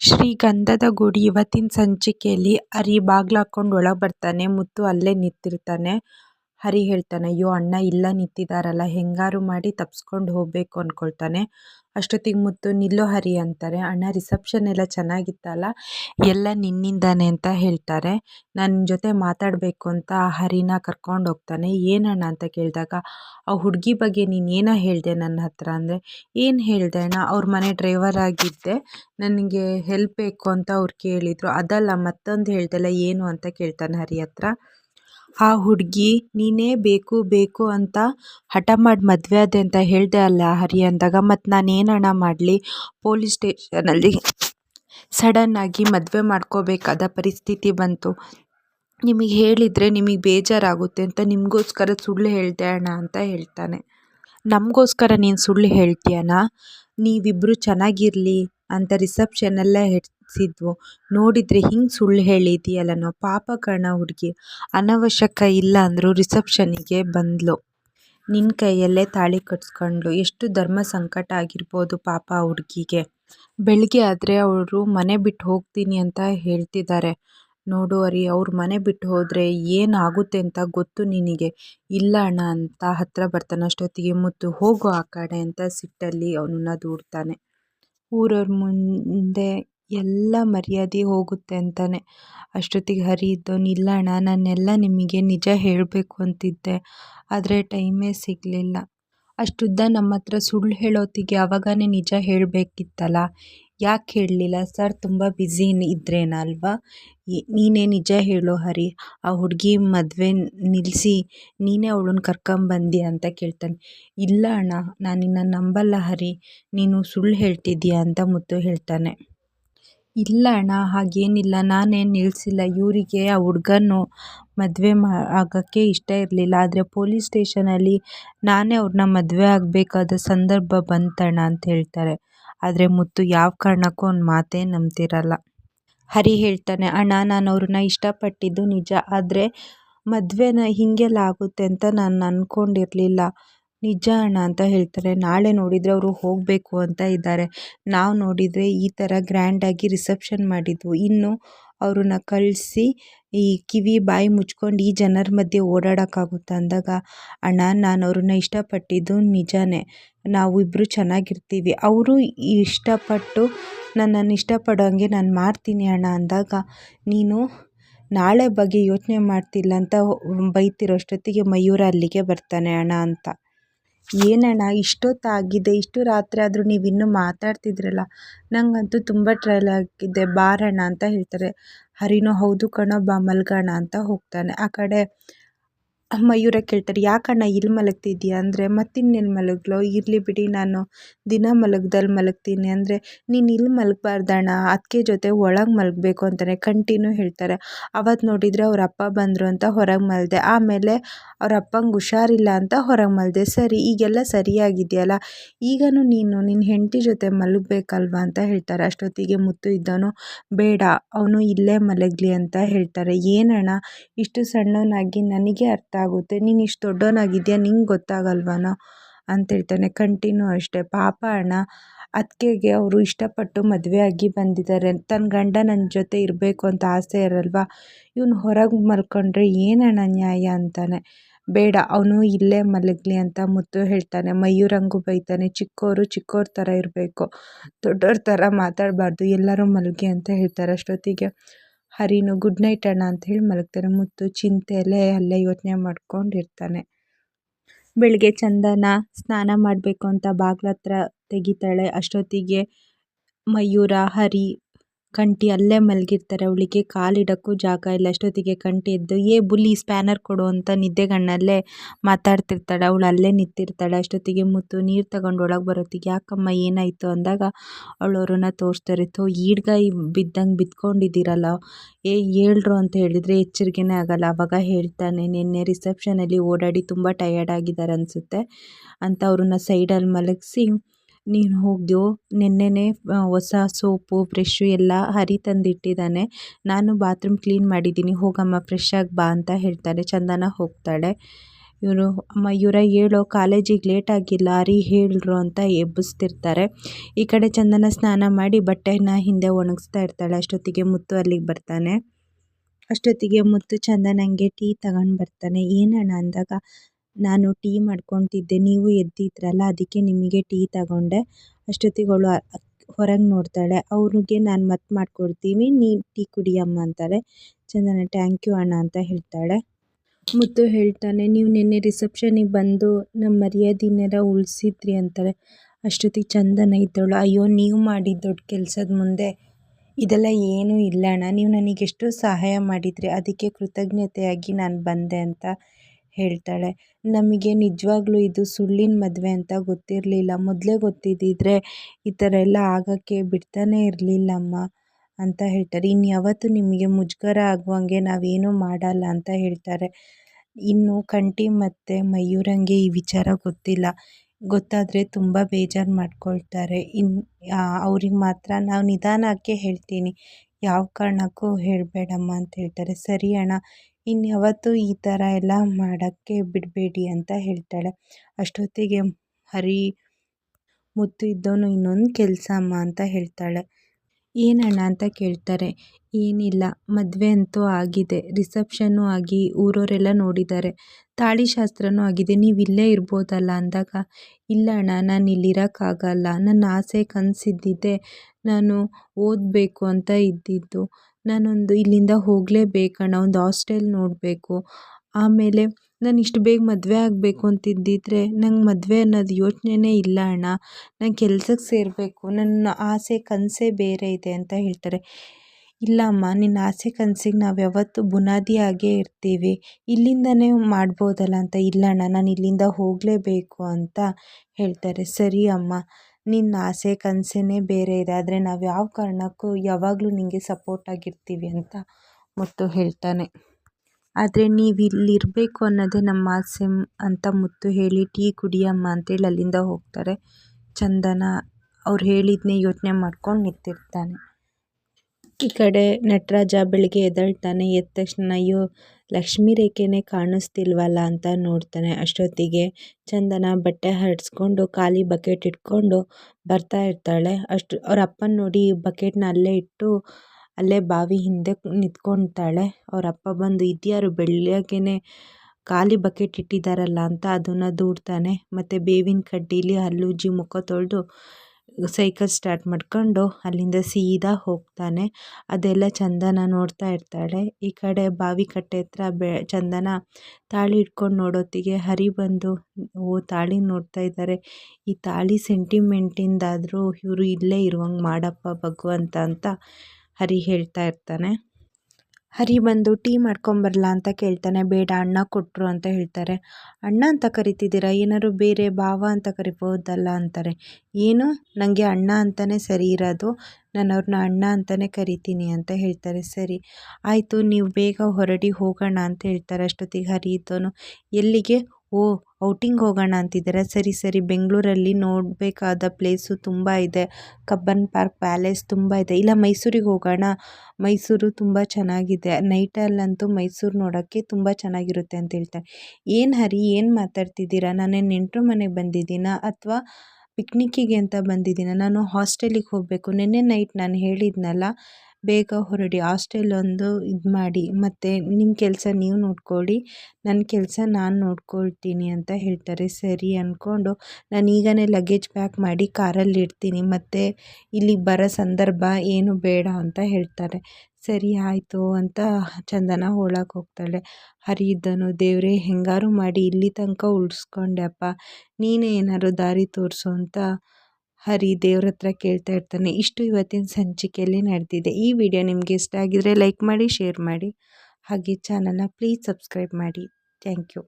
ಶ್ರೀ ಗಂಧದ ಗುಡಿ ಇವತ್ತಿನ ಸಂಚಿಕೆಯಲ್ಲಿ ಹರಿ ಬಾಗ್ಲು ಹಾಕೊಂಡು ಒಳಗೆ ಬರ್ತಾನೆ ಮುತ್ತು ಅಲ್ಲೇ ನಿಂತಿರ್ತಾನೆ. ಹರಿ ಹೇಳ್ತಾನೆ, ಅಯ್ಯೋ, ಅಣ್ಣ ಇಲ್ಲ ನಿಂತಿದ್ದಾರಲ್ಲ ಹೆಂಗಾರು ಮಾಡಿ ತಪ್ಸ್ಕೊಂಡು ಹೋಗಬೇಕು ಅಂದ್ಕೊಳ್ತಾನೆ ಅಷ್ಟೊತ್ತಿಗೆ ಮುತ್ತು, ನಿಲ್ಲೋ ಹರಿ ಅಂತಾರೆ. ಅಣ್ಣ, ರಿಸೆಪ್ಷನ್ ಎಲ್ಲ ಚೆನ್ನಾಗಿತ್ತಲ್ಲ, ಎಲ್ಲ ನಿನ್ನಿಂದಾನೆ ಅಂತ ಹೇಳ್ತಾರೆ. ನನ್ನ ಜೊತೆ ಮಾತಾಡಬೇಕು ಅಂತ ಆ ಹರಿನ ಕರ್ಕೊಂಡು ಹೋಗ್ತಾನೆ. ಏನಣ್ಣ ಅಂತ ಕೇಳಿದಾಗ, ಆ ಹುಡುಗಿ ಬಗ್ಗೆ ನೀನು ಏನೋ ಹೇಳಿದೆ ನನ್ನ ಹತ್ರ? ಅಂದರೆ, ಏನು ಹೇಳಿದೆ ಅಣ್ಣ, ಅವ್ರ ಮನೆ ಡ್ರೈವರ್ ಆಗಿದ್ದೆ, ನನಗೆ ಹೆಲ್ಪ್ ಬೇಕು ಅಂತ ಅವ್ರು ಕೇಳಿದರು. ಅದಲ್ಲ, ಮತ್ತೊಂದು ಹೇಳ್ದಲ್ಲ ಏನು ಅಂತ ಕೇಳ್ತಾನೆ ಹರಿ ಹತ್ರ. ಆ ಹುಡುಗಿ, ನೀನೇ ಬೇಕು ಬೇಕು ಅಂತ ಹಠ ಮಾಡಿ ಮದುವೆ ಆದೆ ಅಂತ ಹೇಳಿದೆ ಅಲ್ಲ ಹರಿ ಅಂದಾಗ ಮತ್ತು ನಾನು ಏನಣ್ಣ ಮಾಡಲಿ? ಪೊಲೀಸ್ ಸ್ಟೇಷನಲ್ಲಿ ಸಡನ್ನಾಗಿ ಮದುವೆ ಮಾಡ್ಕೋಬೇಕಾದ ಪರಿಸ್ಥಿತಿ ಬಂತು. ನಿಮಗೆ ಹೇಳಿದರೆ ನಿಮಗೆ ಬೇಜಾರಾಗುತ್ತೆ ಅಂತ ನಿಮಗೋಸ್ಕರ ಸುಳ್ಳು ಹೇಳಿದೆ ಅಣ್ಣ ಅಂತ ಹೇಳ್ತಾನೆ. ನಮಗೋಸ್ಕರ ನೀನು ಸುಳ್ಳು ಹೇಳ್ತೀಯಣ್ಣ ನೀವಿಬ್ಬರು ಚೆನ್ನಾಗಿರಲಿ ಅಂತ ರಿಸೆಪ್ಷನೆಲ್ಲ ಹೆಡ್ಸಿದ್ವು ನೋಡಿದರೆ ಹಿಂಗೆ ಸುಳ್ಳು ಹೇಳಿದೀಯಲ್ಲನೋ ಪಾಪ ಕಣ ಹುಡುಗಿ. ಅನವಶ್ಯಕ ಇಲ್ಲ ಅಂದರೂ ರಿಸೆಪ್ಷನಿಗೆ ಬಂದ್ಲು. ನಿನ್ನ ಕೈಯಲ್ಲೇ ತಾಳಿ ಕಟ್ಸ್ಕೊಂಡ್ಳು ಎಷ್ಟು ಧರ್ಮ ಸಂಕಟ ಆಗಿರ್ಬೋದು ಪಾಪ ಹುಡುಗಿಗೆ. ಬೆಳಗ್ಗೆ ಆದರೆ ಅವರು ಮನೆ ಬಿಟ್ಟು ಹೋಗ್ತೀನಿ ಅಂತ ಹೇಳ್ತಿದ್ದಾರೆ ನೋಡು ಅರಿ, ಅವ್ರ ಮನೆ ಬಿಟ್ಟು ಹೋದರೆ ಏನಾಗುತ್ತೆ ಅಂತ ಗೊತ್ತು ನಿನಗೆ. ಇಲ್ಲ ಅಣ್ಣ ಅಂತ ಹತ್ತಿರ ಬರ್ತಾನೆ. ಅಷ್ಟೊತ್ತಿಗೆ ಮುತ್ತು, ಹೋಗು ಆ ಕಡೆ ಅಂತ ಸಿಟ್ಟಲ್ಲಿ ಅವನನ್ನ ದೂಡ್ತಾನೆ. ಊರವ್ರ ಮುಂದೆ ಎಲ್ಲ ಮರ್ಯಾದೆ ಹೋಗುತ್ತೆ ಅಂತಾನೆ. ಅಷ್ಟೊತ್ತಿಗೆ ಹರಿ ಇಲ್ಲ ಅಣ್ಣ ನಾನೆಲ್ಲ ನಿಮಗೆ ನಿಜ ಹೇಳಬೇಕು ಅಂತಿದ್ದೆ. ಆದರೆ ಟೈಮೇ ಸಿಗಲಿಲ್ಲ. ಅಷ್ಟುದ್ದ ನಮ್ಮ ಹತ್ರ ಸುಳ್ಳು ಹೇಳೋತ್ತಿಗೆ ಆವಾಗಲೇ ನಿಜ ಹೇಳಬೇಕಿತ್ತಲ್ಲ? ಯಾಕೆ ಹೇಳಲಿಲ್ಲ? ಸರ್, ತುಂಬ ಬ್ಯುಸಿ ಇದ್ರೇನ ಅಲ್ವಾ? ನೀನೇ ನಿಜ ಹೇಳೋ ಹರಿ, ಆ ಹುಡುಗಿ ಮದುವೆ ನಿಲ್ಲಿಸಿ ನೀನೇ ಅವಳನ್ನ ಕರ್ಕೊಂಬಂದಿ ಅಂತ ಕೇಳ್ತಾನೆ. ಇಲ್ಲ ಅಣ್ಣ, ನಾನು ನಿನ್ನ ನಂಬಲ್ಲ ಹರಿ, ನೀನು ಸುಳ್ಳು ಹೇಳ್ತಿದ್ದೀಯ ಅಂತ ಮುತ್ತು ಹೇಳ್ತಾನೆ. ಇಲ್ಲ ಅಣ್ಣ, ಹಾಗೇನಿಲ್ಲ. ನಾನೇನು ನಿಲ್ಲಿಸಿಲ್ಲ ಇವರಿಗೆ, ಆ ಹುಡ್ಗನ್ನು ಮದುವೆ ಮಾ, ಆಗೋಕ್ಕೆ ಇಷ್ಟ ಇರಲಿಲ್ಲ. ಆದರೆ ಪೊಲೀಸ್ ಸ್ಟೇಷನಲ್ಲಿ ನಾನೇ ಅವ್ರನ್ನ ಮದುವೆ ಆಗಬೇಕಾದ ಸಂದರ್ಭ ಬಂತಣ್ಣ ಅಂತ ಹೇಳ್ತಾರೆ. ಆದರೆ ಮುತ್ತು ಯಾವ ಕಾರಣಕ್ಕೂ ಅವ್ನ ಮಾತೇ ನಂಬ್ತಿರಲ್ಲ. ಹರಿ ಹೇಳ್ತಾನೆ, ಅಣ್ಣ, ನಾನು ಅವ್ರನ್ನ ಇಷ್ಟಪಟ್ಟಿದ್ದು ನಿಜ. ಆದರೆ ಮದುವೆನ ಹೀಗೆಲ್ಲ ಆಗುತ್ತೆ ಅಂತ ನಾನು ಅಂದ್ಕೊಂಡಿರಲಿಲ್ಲ ನಿಜ ಅಣ್ಣ ಅಂತ ಹೇಳ್ತಾರೆ. ನಾಳೆ ನೋಡಿದರೆ ಅವರು ಹೋಗಬೇಕು ಅಂತ ಇದ್ದಾರೆ. ನಾವು ನೋಡಿದರೆ ಈ ಥರ ಗ್ರ್ಯಾಂಡಾಗಿ ರಿಸೆಪ್ಷನ್ ಮಾಡಿದ್ವು. ಇನ್ನು ಅವ್ರನ್ನ ಕಳಿಸಿ ಈ ಕಿವಿ, ಬಾಯಿ ಮುಚ್ಕೊಂಡು ಈ ಜನರ ಮಧ್ಯೆ ಓಡಾಡೋಕ್ಕಾಗುತ್ತೆ ಅಂದಾಗ, ಅಣ್ಣ, ನಾನು ಅವ್ರನ್ನ ಇಷ್ಟಪಟ್ಟಿದ್ದು ನಿಜಾನೇ. ನಾವು ಇಬ್ಬರು ಚೆನ್ನಾಗಿರ್ತೀವಿ. ಅವರು ಇಷ್ಟಪಟ್ಟು ನನ್ನನ್ನು ಇಷ್ಟಪಡೋಂಗೆ ನಾನು ಮಾಡ್ತೀನಿ ಅಣ್ಣ ಅಂದಾಗ, ನೀನು ನಾಳೆ ಬಗ್ಗೆ ಯೋಚನೆ ಮಾಡ್ತಿಲ್ಲ ಅಂತ ಬೈತಿರೋಷ್ಟೊತ್ತಿಗೆ ಮಯೂರ ಅಲ್ಲಿಗೆ ಬರ್ತಾನೆ ಅಣ್ಣ ಅಂತ. ಏನಣ್ಣ, ಇಷ್ಟೊತ್ತಾಗಿದೆ, ಇಷ್ಟು ರಾತ್ರಿ ಆದರೂ ನೀವು ಇನ್ನೂ ಮಾತಾಡ್ತಿದ್ರಲ್ಲ ನನಗಂತೂ ತುಂಬ ಟ್ರಯಲ್ ಆಗಿದೆ, ಬಾರಣ್ಣ ಅಂತ ಹೇಳ್ತಾರೆ. ಹರಿನೂ ಹೌದು ಕಣೋ ಬಾ ಮಲ್ಗೋಣ ಅಂತ ಹೋಗ್ತಾನೆ. ಆ ಕಡೆ ಮಯೂರ ಕೇಳ್ತಾರೆ ಯಾಕಣ್ಣ ಇಲ್ಲಿ ಮಲಗ್ತಿದ್ದೀಯ ಅಂದರೆ ಮತ್ತಿನ್ನೆಲ್ಲಿ ಮಲಗ್ಲೋ? ಇರಲಿ ಬಿಡಿ, ನಾನು ದಿನ ಮಲಗ್ದಲ್ಲಿ ಮಲಗ್ತೀನಿ. ಅಂದರೆ, ನೀನು ಇಲ್ಲಿ ಮಲಗಬಾರ್ದಣ್ಣ ಅದಕ್ಕೆ ಜೊತೆ ಒಳಗೆ ಮಲಗಬೇಕು ಅಂತಾನೆ ಕಂಟಿನ್ಯೂ ಹೇಳ್ತಾರೆ. ಅವತ್ತು ನೋಡಿದರೆ ಅವ್ರ ಅಪ್ಪ ಬಂದರು ಅಂತ ಹೊರಗೆ ಮಲ್ದೆ, ಆಮೇಲೆ ಅವ್ರ ಅಪ್ಪಂಗೆ ಹುಷಾರಿಲ್ಲ ಅಂತ ಹೊರಗೆ ಮಲ್ದೆ, ಸರಿ, ಈಗೆಲ್ಲ ಸರಿಯಾಗಿದೆಯಲ್ಲ ಈಗಲೂ ನೀನು ನಿನ್ನ ಹೆಂಡತಿ ಜೊತೆ ಮಲಗಬೇಕಲ್ವಾ? ಅಂತ ಹೇಳ್ತಾರೆ. ಅಷ್ಟೊತ್ತಿಗೆ ಮುತ್ತು ಇದ್ದವನು, ಬೇಡ, ಅವನು ಇಲ್ಲೇ ಮಲಗಲಿ ಅಂತ ಹೇಳ್ತಾರೆ. ಏನಣ್ಣ, ಇಷ್ಟು ಸಣ್ಣವನಾಗಿ ನನಗೆ ಅರ್ಥ ಆಗುತ್ತೆ ನೀನು ಇಷ್ಟು ದೊಡ್ಡವನಾಗಿದ್ಯಾ ನಿಂಗೆ ಗೊತ್ತಾಗಲ್ವನೋ? ಅಂತ ಹೇಳ್ತಾನೆ ಕಂಟಿನ್ಯೂ ಅಷ್ಟೇ. ಪಾಪ ಅಣ್ಣ, ಅತ್ತಿಗೆಗೆ ಅವರು ಇಷ್ಟಪಟ್ಟು ಮದುವೆ ಆಗಿ ಬಂದಿದ್ದಾರೆ. ತನ್ನ ಗಂಡ ನನ್ನ ಜೊತೆ ಇರಬೇಕು ಅಂತ ಆಸೆ ಇರಲ್ವಾ? ಇವನು ಹೊರಗೆ ಮಲ್ಕೊಂಡ್ರೆ ಏನಣ್ಣ ನ್ಯಾಯ ಅಂತಾನೆ. ಬೇಡ, ಅವನು ಇಲ್ಲೇ ಮಲಗಲಿ ಅಂತ ಮುತ್ತು ಹೇಳ್ತಾನೆ. ಮಯೂರಂಗೂ ಬೈತಾನೆ. ಚಿಕ್ಕವರು ಚಿಕ್ಕವ್ರ ಥರ ಇರಬೇಕು. ದೊಡ್ಡವ್ರ ಥರ ಮಾತಾಡಬಾರ್ದು. ಎಲ್ಲರೂ ಮಲಗಿ ಅಂತ ಹೇಳ್ತಾರೆ ಅಷ್ಟೊತ್ತಿಗೆ. ಹರಿನು ಗುಡ್ ನೈಟ್ ಅಣ್ಣ ಅಂತ ಹೇಳಿ ಮಲಗ್ತಾರೆ. ಮುತ್ತು ಚಿಂತೆಯಲ್ಲೇ ಅಲ್ಲೇ ಯೋಚನೆ ಮಾಡ್ಕೊಂಡಿರ್ತಾನೆ. ಬೆಳಗ್ಗೆ ಚಂದನ ಸ್ನಾನ ಮಾಡಬೇಕು ಅಂತ ಬಾಗ್ಲ ಹತ್ರ ತೆಗಿತಾಳೆ. ಅಷ್ಟೊತ್ತಿಗೆ ಮಯೂರ, ಹರಿ ಕಂಠಿ ಅಲ್ಲೇ ಮಲಗಿರ್ತಾರೆ. ಅವಳಿಗೆ ಕಾಲಿಡೋಕ್ಕೂ ಜಾಗ ಇಲ್ಲ. ಅಷ್ಟೊತ್ತಿಗೆ ಕಂಠಿ ಎದ್ದು, ಏ ಬುಲಿ, ಸ್ಪ್ಯಾನರ್ ಕೊಡು ಅಂತ ನಿದ್ದೆಗಣ್ಣಲ್ಲೇ ಮಾತಾಡ್ತಿರ್ತಾಳೆ. ಅವಳು ಅಲ್ಲೇ ನಿಂತಿರ್ತಾಳೆ. ಅಷ್ಟೊತ್ತಿಗೆ ಮುತ್ತು ನೀರು ತಗೊಂಡು ಒಳಗೆ ಬರೋತ್ತಿಗೆ, ಯಾಕಮ್ಮ, ಏನಾಯಿತು? ಅಂದಾಗ, ಅವಳು ಅವ್ರನ್ನ ತೋರಿಸ್ತಾರೆ. ಥೋ ಈಡ್ಗಾಯಿ ಬಿದ್ದಂಗೆ ಬಿದ್ಕೊಂಡಿದ್ದೀರಲ್ಲ. ಏ, ಹೇಳ್ರು ಅಂತ ಹೇಳಿದರೆ ಎಚ್ಚರಿಕೆನೇ ಆಗಲ್ಲ. ಅವಾಗ ಹೇಳ್ತಾನೆ, ನಿನ್ನೆ ರಿಸೆಪ್ಷನಲ್ಲಿ ಓಡಾಡಿ ತುಂಬ ಟಯರ್ಡ್ ಆಗಿದ್ದಾರೆ ಅನಿಸುತ್ತೆ ಅಂತ ಅವ್ರನ್ನ ಸೈಡಲ್ಲಿ ಮಲಗಿಸಿ ನೀನು ಹೋಗು ನೆನ್ನೆನೇ ಹೊಸ ಸೋಪು ಬ್ರಷ್ಷು ಎಲ್ಲ ಹರಿ ತಂದಿಟ್ಟಿದ್ದಾನೆ. ನಾನು ಬಾತ್ರೂಮ್ ಕ್ಲೀನ್ ಮಾಡಿದ್ದೀನಿ. ಹೋಗಮ್ಮ ಫ್ರೆಶ್ ಬಾ ಅಂತ ಹೇಳ್ತಾರೆ ಚಂದನ ಹೋಗ್ತಾಳೆ. ಇವರು, ಅಮ್ಮ, ಇವರ ಹೇಳೋ ಕಾಲೇಜಿಗೆ ಲೇಟ್ ಆಗಿಲ್ಲ. ರೀ ಹೇಳ್ರು ಅಂತ ಎಬ್ಬಿಸ್ತಿರ್ತಾರೆ. ಈ ಕಡೆ ಚಂದನ ಸ್ನಾನ ಮಾಡಿ ಬಟ್ಟೆನ ಹಿಂದೆ ಒಣಗಿಸ್ತಾ ಇರ್ತಾಳೆ. ಅಷ್ಟೊತ್ತಿಗೆ ಮುತ್ತು ಅಲ್ಲಿಗೆ ಬರ್ತಾನೆ. ಅಷ್ಟೊತ್ತಿಗೆ ಮುತ್ತು ಚಂದನಂಗೆ ಟೀ ತಗೊಂಡು ಬರ್ತಾನೆ. ಏನಣ್ಣ ಅಂದಾಗ ನಾನು ಟೀ ಮಾಡ್ಕೊತಿದ್ದೆ, ನೀವು ಎದ್ದಿದ್ರಲ್ಲ, ಅದಕ್ಕೆ ನಿಮಗೆ ಟೀ ತಗೊಂಡೆ. ಅಷ್ಟೊತ್ತಿಗೆ ಅವಳು ಹೊರಗೆ ನೋಡ್ತಾಳೆ, ಅವ್ರಿಗೆ ನಾನು ಮತ್ತೆ ಮಾಡ್ಕೊಡ್ತೀನಿ ನೀ ಟೀ ಕುಡಿಯಮ್ಮ ಅಂತಾಳೆ. ಚಂದನ ಥ್ಯಾಂಕ್ ಯು ಅಣ್ಣ ಅಂತ ಹೇಳ್ತಾಳೆ. ಮುತ್ತು ಹೇಳ್ತಾನೆ, ನೀವು ನಿನ್ನೆ ರಿಸೆಪ್ಷನಿಗೆ ಬಂದು ನಮ್ಮ ಮರ್ಯಾದೆನೆಲ್ಲ ಉಳಿಸಿದ್ರಿ ಅಂತಾಳೆ. ಅಷ್ಟೊತ್ತಿಗೆ ಚಂದನ ಇದ್ದವಳು ಅಯ್ಯೋ, ನೀವು ಮಾಡಿದ ದೊಡ್ಡ ಕೆಲಸದ ಮುಂದೆ ಇದೆಲ್ಲ ಏನೂ ಇಲ್ಲ ಅಣ್ಣ. ನೀವು ನನಗೆ ಎಷ್ಟು ಸಹಾಯ ಮಾಡಿದ್ರಿ, ಅದಕ್ಕೆ ಕೃತಜ್ಞತೆಯಾಗಿ ನಾನು ಬಂದೆ ಅಂತ ಹೇಳ್ತಾಳೆ. ನಮಗೆ ನಿಜವಾಗ್ಲೂ ಇದು ಸುಳ್ಳಿನ ಮದುವೆ ಅಂತ ಗೊತ್ತಿರಲಿಲ್ಲ. ಮೊದಲೇ ಗೊತ್ತಿದ್ದಿದ್ರೆ ಈ ಥರ ಎಲ್ಲ ಆಗೋಕ್ಕೆ ಬಿಡ್ತಾನೇ ಇರಲಿಲ್ಲಮ್ಮ ಅಂತ ಹೇಳ್ತಾರೆ. ಇನ್ನು ಯಾವತ್ತೂ ನಿಮಗೆ ಮುಜುಗರ ಆಗುವಂಗೆ ನಾವೇನೂ ಮಾಡಲ್ಲ ಅಂತ ಹೇಳ್ತಾರೆ. ಇನ್ನು ಕಂಠಿ ಮತ್ತು ಮಯೂರಂಗೆ ಈ ವಿಚಾರ ಗೊತ್ತಿಲ್ಲ. ಗೊತ್ತಾದರೆ ತುಂಬ ಬೇಜಾರು ಮಾಡ್ಕೊಳ್ತಾರೆ. ಇನ್ನು ಅವ್ರಿಗೆ ಮಾತ್ರ ನಾವು ನಿಧಾನಕ್ಕೆ ಹೇಳ್ತೀನಿ. ಯಾವ ಕಾರಣಕ್ಕೂ ಹೇಳಬೇಡಮ್ಮ ಅಂತ ಹೇಳ್ತಾರೆ. ಸರಿ ಅಣ್ಣ. ಇನ್ಯಾವತ್ತೂ ಈ ಥರ ಎಲ್ಲ ಮಾಡೋಕ್ಕೆ ಬಿಡಬೇಡಿ ಅಂತ ಹೇಳ್ತಾಳೆ. ಅಷ್ಟೊತ್ತಿಗೆ ಹರಿ ಮುತ್ತು ಇದ್ದವನು ಇನ್ನೊಂದು ಕೆಲಸ ಅಮ್ಮ ಅಂತ ಹೇಳ್ತಾಳೆ. ಏನಣ್ಣ ಅಂತ ಕೇಳ್ತಾರೆ. ಏನಿಲ್ಲ, ಮದುವೆ ಅಂತೂ ಆಗಿದೆ. ರಿಸೆಪ್ಷನ್ನು ಆಗಿ ಊರವರೆಲ್ಲ ನೋಡಿದ್ದಾರೆ. ತಾಳಿ ಶಾಸ್ತ್ರನೂ ಆಗಿದೆ. ನೀವು ಇಲ್ಲೇ ಇರ್ಬೋದಲ್ಲ ಅಂದಾಗ ಇಲ್ಲ ಅಣ್ಣ ನಾನು ಇಲ್ಲಿರೋಕ್ಕಾಗಲ್ಲ ನನ್ನ ಆಸೆ ಕನಸಿದ್ದಿದ್ದೆ ನಾನು ಓದಬೇಕು ಅಂತ ಇದ್ದಿದ್ದು. ನಾನೊಂದು ಇಲ್ಲಿಂದ ಹೋಗಲೇಬೇಕಣ್ಣ, ಒಂದು ಹಾಸ್ಟೆಲ್ ನೋಡಬೇಕು. ಆಮೇಲೆ ನಾನು ಇಷ್ಟು ಬೇಗ ಮದುವೆ ಆಗಬೇಕು ಅಂತಿದ್ದಿದ್ರೆ ನಂಗೆ ಮದುವೆ ಅನ್ನೋದು ಯೋಚನೆನೇ ಇಲ್ಲ ಅಣ್ಣ ನಾನು ಕೆಲ್ಸಕ್ಕೆ ಸೇರಬೇಕು. ನನ್ನ ಆಸೆ ಕನಸೇ ಬೇರೆ ಇದೆ ಅಂತ ಹೇಳ್ತಾರೆ. ಇಲ್ಲ ಅಮ್ಮ ನಿನ್ನ ಆಸೆ ಕನಸಿಗೆ ನಾವು ಯಾವತ್ತೂ ಬುನಾದಿಯಾಗೇ ಇರ್ತೀವಿ. ಇಲ್ಲಿಂದನೇ ಮಾಡ್ಬೋದಲ್ಲ ಅಂತ ಇಲ್ಲ ಅಣ್ಣ ನಾನು ಇಲ್ಲಿಂದ ಹೋಗಲೇಬೇಕು ಅಂತ ಹೇಳ್ತಾರೆ. ಸರಿ ಅಮ್ಮ. ನಿನ್ನ ಆಸೆ ಕನಸೇ ಬೇರೆ ಇದೆ. ಆದರೆ ನಾವು ಯಾವ ಕಾರಣಕ್ಕೂ ಯಾವಾಗಲೂ ನಿನಗೆ ಸಪೋರ್ಟಾಗಿರ್ತೀವಿ ಅಂತ ಮುತ್ತು ಹೇಳ್ತಾನೆ. ಆದರೆ ನೀವು ಇಲ್ಲಿರಬೇಕು ಅನ್ನೋದೇ ನಮ್ಮ ಆಸೆ ಅಂತ ಮುತ್ತು ಹೇಳಿ, ಟೀ ಕುಡಿಯಮ್ಮ ಅಂತೇಳಿ ಅಲ್ಲಿಂದ ಹೋಗ್ತಾರೆ. ಚಂದನ ಅವ್ರು ಹೇಳಿದ್ನೇ ಯೋಚನೆ ಮಾಡ್ಕೊಂಡು ನಿಂತಿರ್ತಾನೆ. ಈ ಕಡೆ ನಟರಾಜ ಬೆಳಿಗ್ಗೆ ಎದ್ದೇಳ್ತಾನೆ, ಎದ್ದ ತಕ್ಷಣ, ಅಯ್ಯೋ ಲಕ್ಷ್ಮೀ ರೇಖೆನೇ ಕಾಣಿಸ್ತಿಲ್ವಲ್ಲ ಅಂತ ನೋಡ್ತಾನೆ ಅಷ್ಟೊತ್ತಿಗೆ ಚಂದನ ಬಟ್ಟೆ ಹರಡಿಸ್ಕೊಂಡು ಖಾಲಿ ಬಕೆಟ್ ಇಟ್ಕೊಂಡು ಬರ್ತಾ ಇರ್ತಾಳೆ. ಅಷ್ಟು, ಅವ್ರ ಅಪ್ಪನ ನೋಡಿ ಬಕೆಟ್ನ ಅಲ್ಲೇ ಇಟ್ಟು, ಅಲ್ಲೇ ಬಾವಿ ಹಿಂದೆ ನಿಂತ್ಕೊತಾಳೆ ಅವ್ರ ಅಪ್ಪ ಬಂದು, ಇದ್ಯಾರು ಬೆಳಗ್ಗೆನೆ ಖಾಲಿ ಬಕೆಟ್ ಇಟ್ಟಿದ್ದಾರಲ್ಲ ಅಂತ ಅದನ್ನು ದೂಡ್ತಾನೆ. ಮತ್ತು ಬೇವಿನ ಕಡ್ಡೀಲಿ ಹಲ್ಲುಜ್ಜಿ ಮುಖ ತೊಳೆದು ಸೈಕಲ್ ಸ್ಟಾರ್ಟ್ ಮಾಡ್ಕೊಂಡು ಅಲ್ಲಿಂದ ಸೀದಾ ಹೋಗ್ತಾನೆ. ಅದೆಲ್ಲ ಚಂದನ ನೋಡ್ತಾ ಇರ್ತಾಳೆ. ಈ ಕಡೆ ಬಾವಿ ಕಟ್ಟೆ ಹತ್ರ ಬೆ, ಚಂದನ ತಾಳಿ ಇಟ್ಕೊಂಡು ನೋಡೋತ್ತಿಗೆ ಹರಿ ಬಂದು, ಓ, ತಾಳಿ ನೋಡ್ತಾ ಇದ್ದಾರೆ. ಈ ತಾಳಿ ಸೆಂಟಿಮೆಂಟಿಂದಾದರೂ ಇವರು ಇಲ್ಲೇ ಇರುವಂಗೆ ಮಾಡಪ್ಪ ಭಗವಂತ ಅಂತ ಹರಿ ಹೇಳ್ತಾ ಇರ್ತಾನೆ. ಹರಿ ಬಂದು ಟೀ ಮಾಡ್ಕೊಂಬರಲ್ಲ ಅಂತ ಕೇಳ್ತಾನೆ. ಬೇಡ, ಅಣ್ಣ ಕೊಟ್ಟರು ಅಂತ ಹೇಳ್ತಾರೆ. ಅಣ್ಣ ಅಂತ ಕರಿತಿದ್ದೀರಾ? ಏನಾದ್ರು ಬೇರೆ ಭಾವ ಅಂತ ಕರಿಬೋದಲ್ಲ ಅಂತಾರೆ. ಏನು? ನನಗೆ ಅಣ್ಣ ಅಂತಲೇ ಸರಿ ಇರೋದು. ನಾನು ಅವ್ರನ್ನ ಅಣ್ಣ ಅಂತಲೇ ಕರಿತೀನಿ ಅಂತ ಹೇಳ್ತಾರೆ. ಸರಿ, ಆಯಿತು, ನೀವು ಬೇಗ ಹೊರಡಿ ಹೋಗೋಣ ಅಂತ ಹೇಳ್ತಾರೆ. ಅಷ್ಟೊತ್ತಿಗೆ ಹರಿ ಇದ್ದೋನು ಎಲ್ಲಿಗೆ? ಓ ಔಟಿಂಗ್ ಹೋಗೋಣ ಅಂತಿದ್ದಾರೆ. ಸರಿ ಸರಿ, ಬೆಂಗಳೂರಲ್ಲಿ ನೋಡಬೇಕಾದ ಪ್ಲೇಸು ತುಂಬ ಇದೆ. ಕಬ್ಬನ್ ಪಾರ್ಕ್ ಪ್ಯಾಲೇಸ್ ತುಂಬ ಇದೆ. ಇಲ್ಲ, ಮೈಸೂರಿಗೆ ಹೋಗೋಣ. ಮೈಸೂರು ತುಂಬ ಚೆನ್ನಾಗಿದೆ. ನೈಟಲ್ಲಂತೂ ಮೈಸೂರು ನೋಡೋಕ್ಕೆ ತುಂಬ ಚೆನ್ನಾಗಿರುತ್ತೆ ಅಂತ ಹೇಳ್ತಾರೆ. ಏನು ಹರಿ, ಏನು ಮಾತಾಡ್ತಿದ್ದೀರಾ? ನಾನೇನು ನೆಂಟರು ಮನೆಗೆ ಬಂದಿದ್ದೀನಾ? ಅಥವಾ ಪಿಕ್ನಿಕ್ಕಿಗೆ ಅಂತ ಬಂದಿದ್ದೀನ? ನಾನು ಹಾಸ್ಟೆಲಿಗೆ ಹೋಗಬೇಕು. ನಿನ್ನೆ ನೈಟ್ ನಾನು ಹೇಳಿದ್ನಲ್ಲ ಬೇಗ ಹೊರಡಿ, ಹಾಸ್ಟೆಲ್ ಒಂದು ಇದು ಮಾಡಿ, ಮತ್ತು ನಿಮ್ಮ ಕೆಲಸ ನೀವು ನೋಡ್ಕೊಳ್ಳಿ ನನ್ನ ಕೆಲಸ ನಾನು ನೋಡ್ಕೊಳ್ತೀನಿ ಅಂತ ಹೇಳ್ತಾರೆ. ಸರಿ ಅಂದ್ಕೊಂಡು ನಾನು ಈಗಲೇ ಲಗೇಜ್ ಪ್ಯಾಕ್ ಮಾಡಿ ಕಾರಲ್ಲಿ ಇಡ್ತೀನಿ, ಮತ್ತು ಇಲ್ಲಿಗೆ ಬರೋ ಸಂದರ್ಭ ಏನು ಬೇಡ ಅಂತ ಹೇಳ್ತಾರೆ. ಸರಿ ಆಯಿತು ಅಂತ ಚಂದನ ಹೋಳಕ್ಕೆ ಹೋಗ್ತಾಳೆ. ಹರಿಯಿದ್ದನು ದೇವರೇ ಹೆಂಗಾರು ಮಾಡಿ ಇಲ್ಲಿ ತನಕ ಉಳಿಸ್ಕೊಂಡೆಪ್ಪ ನೀನೇ ಏನಾದ್ರು ದಾರಿ ತೋರಿಸು ಅಂತ ಹರಿ ದೇವ್ರ ಹತ್ರ ಕೇಳ್ತಾ ಇರ್ತಾನೆ. ಇಷ್ಟು ಇವತ್ತಿನ ಸಂಚಿಕೆಯಲ್ಲಿ ನಡೆದಿದೆ. ಈ ವಿಡಿಯೋ ನಿಮಗೆ ಇಷ್ಟ ಆಗಿದರೆ ಲೈಕ್ ಮಾಡಿ ಶೇರ್ ಮಾಡಿ. ಹಾಗೆ ಚಾನಲ್ನ ಪ್ಲೀಸ್ ಸಬ್ಸ್ಕ್ರೈಬ್ ಮಾಡಿ. Thank you